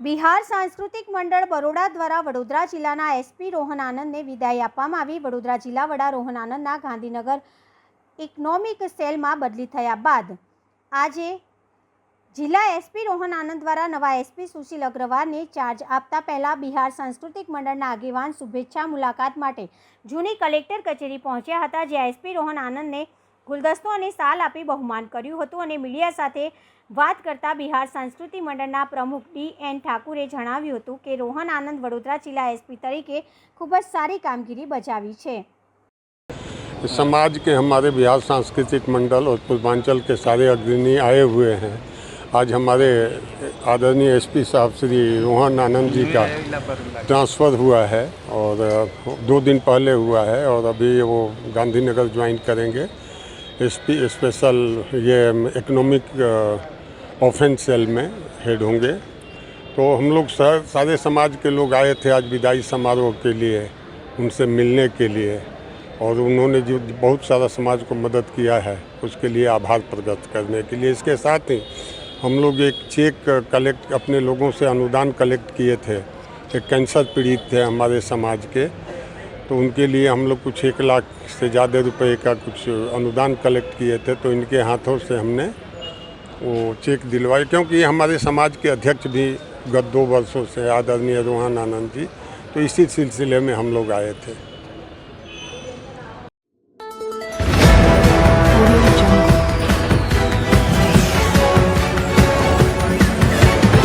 બિહાર સાંસ્કૃતિક મંડળ બરોડા દ્વારા વડોદરા જિલ્લાના એસપી રોહન આનંદને વિદાય આપવામાં આવી. વડોદરા જિલ્લા વડા રોહન આનંદના ગાંધીનગર ઇકોનોમિક સેલમાં બદલી થયા બાદ આજે જિલ્લા એસપી રોહન આનંદ દ્વારા નવા એસપી સુશીલ અગ્રવાલને ચાર્જ આપતા પહેલા બિહાર સાંસ્કૃતિક મંડળના આગેવાન શુભેચ્છા મુલાકાત માટે જૂની કલેક્ટર કચેરી પહોંચ્યા હતા, જ્યાં એસપી રોહન આનંદને ગુલદસ્તો અને સાલ આપી બહુમાન કર્યું હતું અને મીડિયા સાથે વાત કરતા બિહાર સાંસ્કૃતિક મંડળના પ્રમુખ ડી એન ઠાકુરે જણાવ્યું હતું કે રોહન આનંદ વડોદરા જિલ્લા એસપી તરીકે ખૂબ જ સારી કામગીરી બજાવી છે समाज के हमारे बिहार सांस्कृतिक मंडल और पूर्वांचल के सारे अग्रणी आए हुए हैं आज हमारे आदरणीय एसपी साहब श्री रोहन आनंद जी का ट्रांसफ़र हुआ है और दो दिन पहले हुआ है और अभी वो गांधीनगर ज्वाइन करेंगे एसपी स्पेशल ये इकोनॉमिक ऑफेंस सेल में हेड होंगे। तो हम लोग सारे समाज के लोग आए थे आज विदाई समारोह के लिए, उनसे मिलने के लिए, और उन्होंने जो बहुत सारा समाज को मदद किया है, उसके लिए आभार प्रकट करने के लिए। इसके साथ ही हम लोग एक चेक कलेक्ट अपने लोगों से अनुदान कलेक्ट किए थे। एक कैंसर पीड़ित थे हमारे समाज के। तो उनके लिए हम लोग कुछ एक लाख से ज़्यादा रुपए का कुछ अनुदान कलेक्ट किए थे तो इनके हाथों से हमने वो चेक दिलवाए क्योंकि हमारे समाज के अध्यक्ष भी गत दो वर्षों से आदरणीय रोहन आनंद जी तो इसी सिलसिले में हम लोग आए थे।